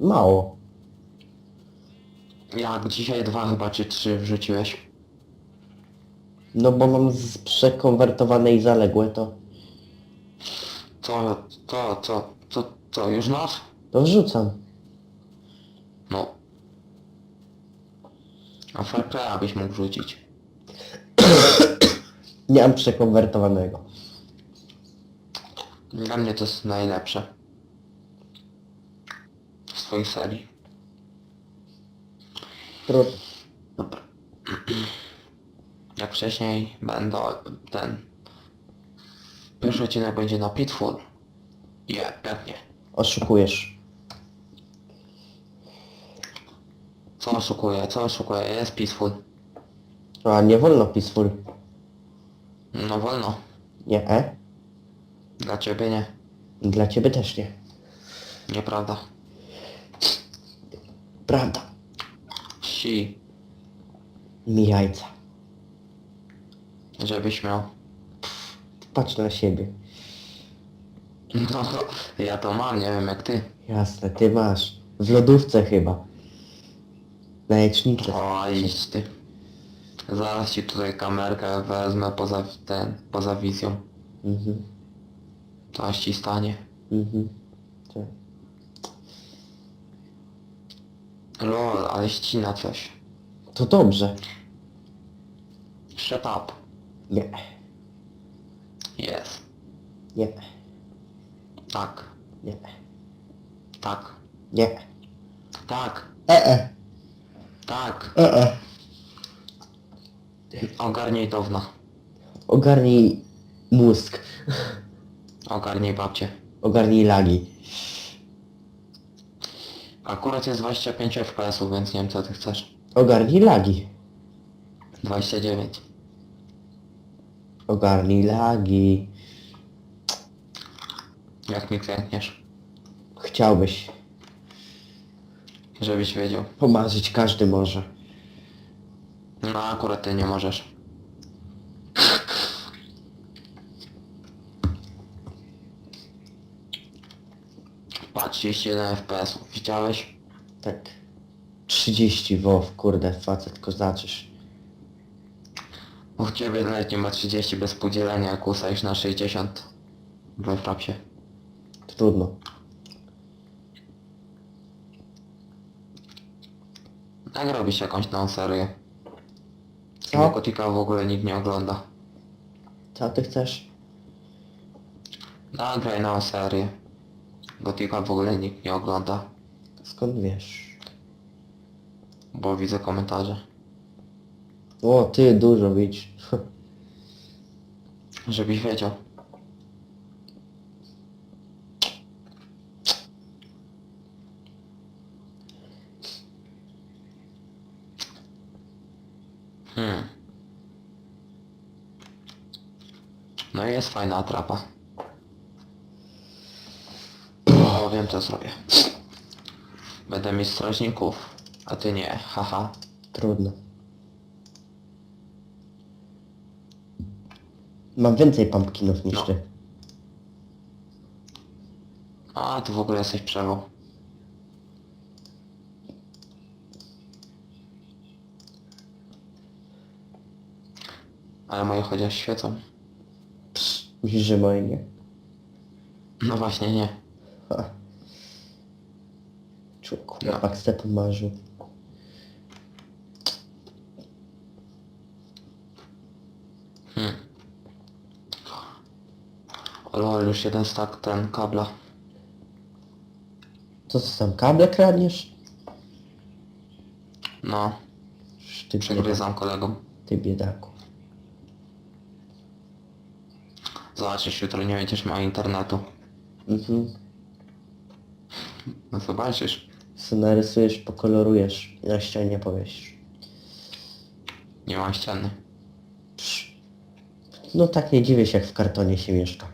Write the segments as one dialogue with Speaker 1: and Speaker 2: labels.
Speaker 1: Mało.
Speaker 2: Jak dzisiaj dwa chyba czy trzy wrzuciłeś?
Speaker 1: No bo mam z przekonwertowane i zaległe to...
Speaker 2: To, to, to, to, to już masz?
Speaker 1: To wrzucam.
Speaker 2: No. A Far byś mógł wrzucić.
Speaker 1: Nie mam przekonwertowanego.
Speaker 2: Dla mnie to jest najlepsze. W swojej serii.
Speaker 1: Trudno.
Speaker 2: Dobra. Jak wcześniej będę ten... Pierwszy odcinek będzie na Pitfall. Je, pewnie.
Speaker 1: Oszukujesz.
Speaker 2: Co oszukuję, co oszukuję? Jest Peaceful.
Speaker 1: A nie wolno peaceful.
Speaker 2: No wolno.
Speaker 1: Nie, e?
Speaker 2: Dla ciebie nie.
Speaker 1: Dla ciebie też nie.
Speaker 2: Nieprawda.
Speaker 1: Prawda.
Speaker 2: Si.
Speaker 1: Mi jajca.
Speaker 2: Żebyś miał.
Speaker 1: Patrz na siebie.
Speaker 2: No, ja to mam, nie wiem jak ty.
Speaker 1: Jasne, ty masz. W lodówce chyba. Na jajecznicę.
Speaker 2: O, idź ty. Zaraz ci tutaj kamerkę wezmę poza ten, poza wizją.
Speaker 1: Mhm.
Speaker 2: To aż ci stanie.
Speaker 1: Mhm. Tak.
Speaker 2: Lol, ale ścina coś.
Speaker 1: To dobrze.
Speaker 2: Shut up.
Speaker 1: Nie.
Speaker 2: Jest.
Speaker 1: Nie.
Speaker 2: Tak.
Speaker 1: Nie.
Speaker 2: Tak.
Speaker 1: Nie.
Speaker 2: Tak.
Speaker 1: E, e.
Speaker 2: Tak.
Speaker 1: E, e.
Speaker 2: Ogarnij downa.
Speaker 1: Ogarnij mózg.
Speaker 2: Ogarnij babcię.
Speaker 1: Ogarnij lagi.
Speaker 2: Akurat jest 25 FPS-ów, więc nie wiem co ty chcesz.
Speaker 1: Ogarnij lagi.
Speaker 2: 29.
Speaker 1: Ogarnij lagi.
Speaker 2: Jak mi klękniesz?
Speaker 1: Chciałbyś.
Speaker 2: Żebyś wiedział.
Speaker 1: Pomarzyć każdy może.
Speaker 2: No akurat ty nie możesz. Patrz, 31 FPS-ów. Widziałeś?
Speaker 1: Tak. 30 wow, kurde, facet kozaczysz.
Speaker 2: U ciebie nawet nie ma 30 bez podzielenia, jak usajesz na 60 we frapsie.
Speaker 1: Trudno.
Speaker 2: Jak robisz jakąś nową serię?
Speaker 1: Co?
Speaker 2: Bo Gotika w ogóle nikt nie ogląda.
Speaker 1: Co ty chcesz?
Speaker 2: Nagraj nową serię. Gotika w ogóle nikt nie ogląda,
Speaker 1: Skąd wiesz?
Speaker 2: bo widzę komentarze.
Speaker 1: O, ty dużo widz.
Speaker 2: Żebyś wiedział. Hmm. No i jest fajna atrapa. Wiem co zrobię. Będę mieć strażników, a ty nie, haha.
Speaker 1: Trudno. Mam więcej pumpkinów niż
Speaker 2: No.
Speaker 1: ty.
Speaker 2: A, tu w ogóle jesteś przewał. Ale moje chociaż świecą.
Speaker 1: Psz, myślisz, że moje nie?
Speaker 2: No właśnie nie.
Speaker 1: Ha. Człowieku,
Speaker 2: No.
Speaker 1: chłopak se pomarzył.
Speaker 2: Hmm. Lol, już jeden stak ten kabla.
Speaker 1: Co ty sam kable kradniesz?
Speaker 2: No,
Speaker 1: Sz, Ty,
Speaker 2: przegryzam kolegom.
Speaker 1: ty biedaku.
Speaker 2: Zobaczysz, jutro nie będziesz miał internetu.
Speaker 1: Mhm.
Speaker 2: No zobaczysz.
Speaker 1: Se narysujesz, pokolorujesz i na ścianie powiesisz.
Speaker 2: Nie ma ściany.
Speaker 1: No tak nie dziwię się, jak w kartonie się mieszka.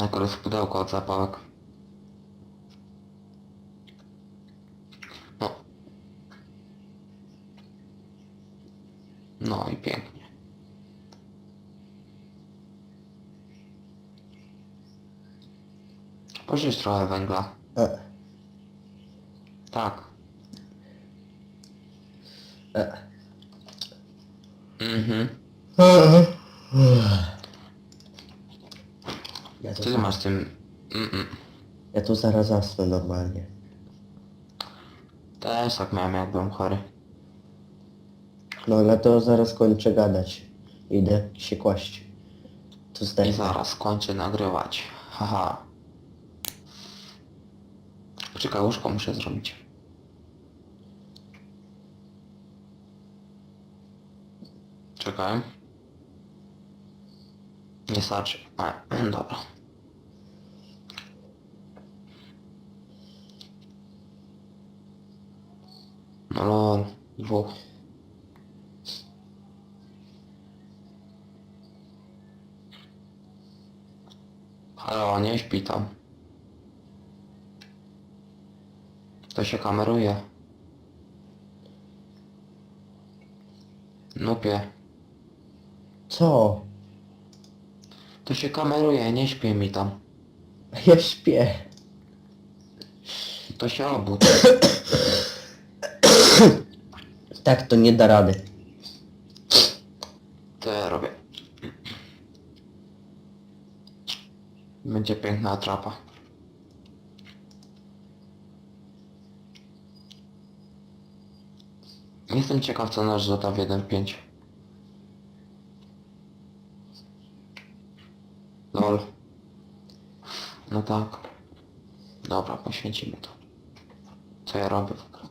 Speaker 2: Akurat pudełko od zapałek. No. No i pięknie. Pożyć trochę węgla.
Speaker 1: E,
Speaker 2: Tak.
Speaker 1: E.
Speaker 2: Mhm.
Speaker 1: Ja
Speaker 2: Co ty masz z tym... Mm-mm.
Speaker 1: ja tu zaraz zasnę normalnie.
Speaker 2: Też tak miałem jak byłem chory.
Speaker 1: No ale to zaraz kończę gadać. Idę się kłaść. Tu
Speaker 2: I
Speaker 1: zdechnę.
Speaker 2: zaraz kończę nagrywać. Haha. Czekaj, łóżko muszę zrobić. Czekaj. Nie starczy. A, dobra. No lol, dwóch. Halo, nie śpi tam. To się kameruje. Nupie.
Speaker 1: Co?
Speaker 2: To się kameruje, nie śpi mi tam.
Speaker 1: Ja śpię.
Speaker 2: To się obudź.
Speaker 1: Tak to nie da rady.
Speaker 2: To ja robię. Będzie piękna atrapa. Jestem ciekaw co nasz rzuta w 1.5. Lol. No tak. Dobra, poświęcimy to. Co ja robię w ogóle?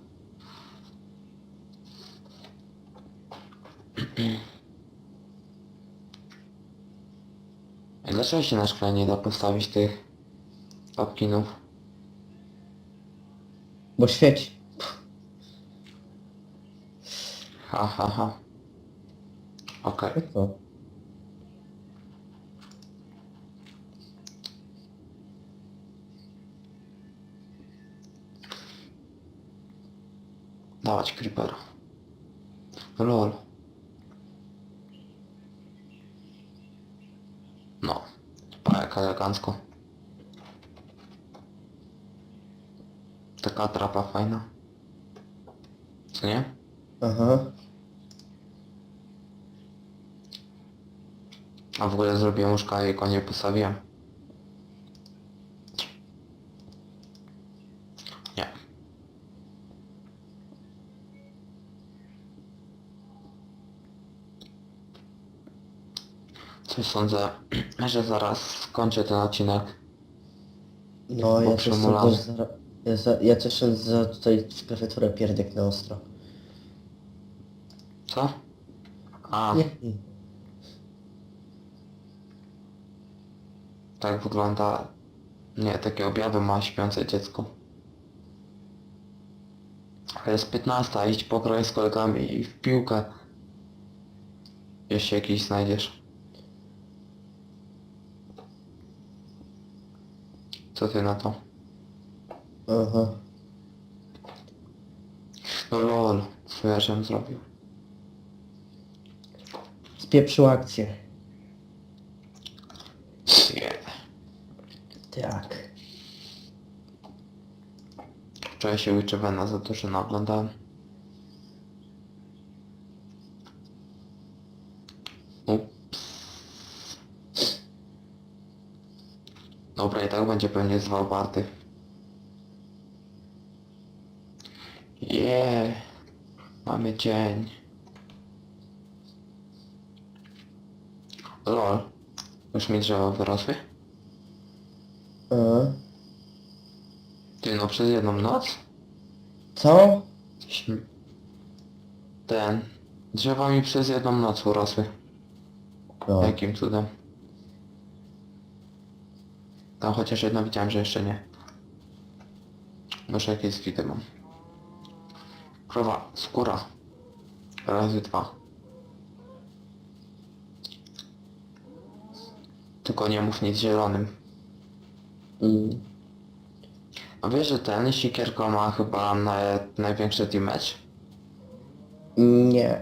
Speaker 2: Dlaczego się na szkle nie da postawić tych opkinów?
Speaker 1: Bo świeci.
Speaker 2: Ha ha ha. Okej.
Speaker 1: Co?
Speaker 2: Dawać creepera. Lol. No. Pa jak elegancko. Taka trapa fajna. Co nie?
Speaker 1: Aha.
Speaker 2: A w ogóle zrobiłem łóżka i go nie postawiłem. Nie. Coś sądzę, że zaraz skończę ten odcinek.
Speaker 1: No ja też sobie zara... ja, za... ja też za tutaj w klawiaturę pierdek na ostro.
Speaker 2: Co? A,
Speaker 1: Nie.
Speaker 2: tak wygląda... Nie, takie objawy ma śpiące dziecko. Ale jest 15, idź pograj z kolegami i w piłkę. Jeśli jakiś znajdziesz. Co ty na to?
Speaker 1: Aha.
Speaker 2: No lol, co ja żem zrobił?
Speaker 1: Spieprzył akcję.
Speaker 2: Nie.
Speaker 1: Tak.
Speaker 2: Wczoraj się Witchevena za dużo naoglądałem. Ups. Dobra, i tak będzie pewnie zwał Barty. Yeah. Mamy dzień. Lol. Już mi drzewa wyrosły?
Speaker 1: Aha.
Speaker 2: Ty no przez jedną noc?
Speaker 1: Co?
Speaker 2: Śm- Ten. Drzewa mi przez jedną noc urosły.
Speaker 1: No.
Speaker 2: Jakim cudem? Tam chociaż jedno widziałem, że jeszcze nie. Może jakieś kwity mam. Krowa, skóra. Razy dwa. Tylko nie mów nic zielonym.
Speaker 1: Mm.
Speaker 2: A wiesz, że ten sikierko ma chyba na, największy damage?
Speaker 1: Nie.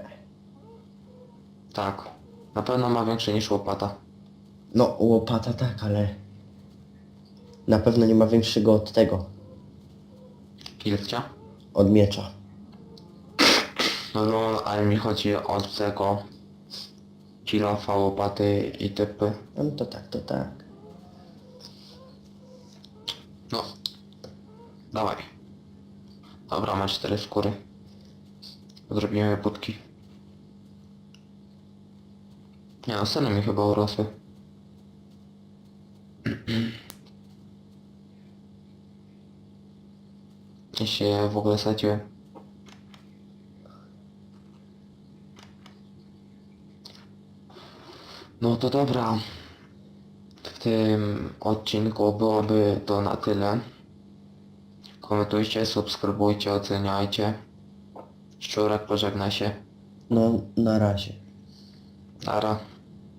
Speaker 2: Tak. Na pewno ma większy niż łopata.
Speaker 1: No łopata tak, ale... Na pewno nie ma większego od tego.
Speaker 2: Kilcia?
Speaker 1: Od miecza.
Speaker 2: No, no ale mi chodzi o tego kilofa, łopaty i typy.
Speaker 1: No to tak, to tak.
Speaker 2: No. Dawaj. Dobra, masz cztery skóry. Zrobimy budki. Nie no, sceny mi chyba urosły. Je w ogóle sadziłem. No to dobra. W tym odcinku byłoby to na tyle. Komentujcie, subskrybujcie, oceniajcie. Szczurek pożegna się.
Speaker 1: No, na razie.
Speaker 2: Nara.